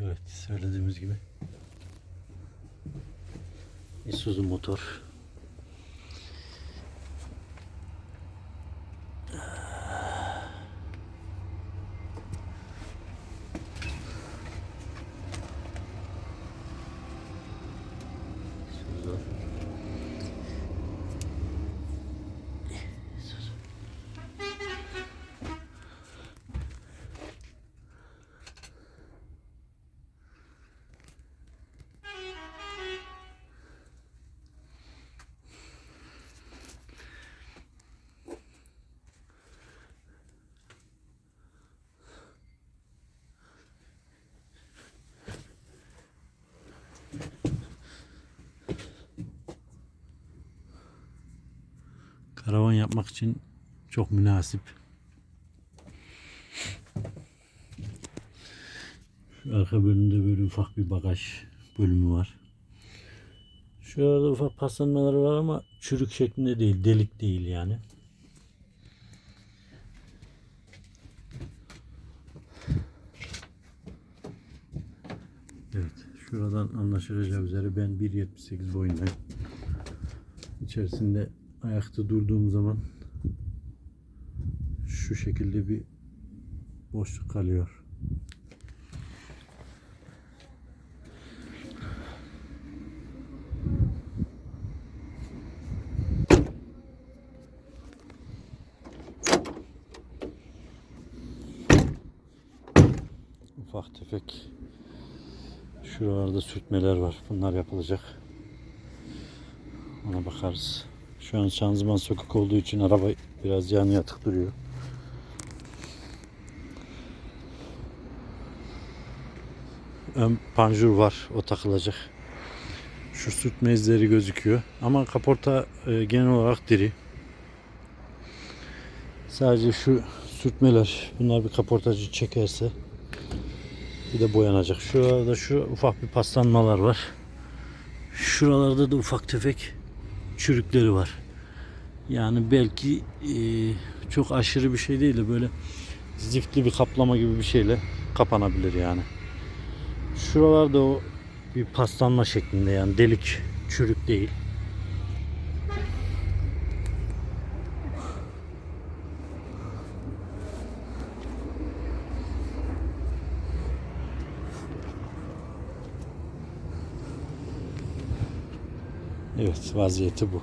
Evet söylediğimiz gibi. Isuzu motor. Isuzu. Karavan yapmak için çok münasip. Şu arka bölümde böyle ufak bir bagaj bölümü var. Şurada ufak paslanmaları var ama çürük şeklinde değil, delik değil yani. Evet, şuradan anlaşılacağı üzere ben 1.78 boyundayım. İçerisinde ayakta durduğum zaman şu şekilde bir boşluk kalıyor. Ufak tefek şuralarda sürtmeler var. Bunlar yapılacak. Ona bakarız. Şu an şanzıman sökük olduğu için araba biraz yan yatık duruyor. Ön panjur var. O takılacak. Şu sürtme izleri gözüküyor. Ama kaporta e, genel olarak diri. Sadece şu sürtmeler bunlar bir kaportacı çekerse bir de boyanacak. Şurada şu ufak bir paslanmalar var. Şuralarda da ufak tefek çürükleri var. Yani belki e, çok aşırı bir şey değil de böyle ziftli bir kaplama gibi bir şeyle kapanabilir yani. Şuralarda o bir paslanma şeklinde yani delik çürük değil. Evet vaziyeti bu.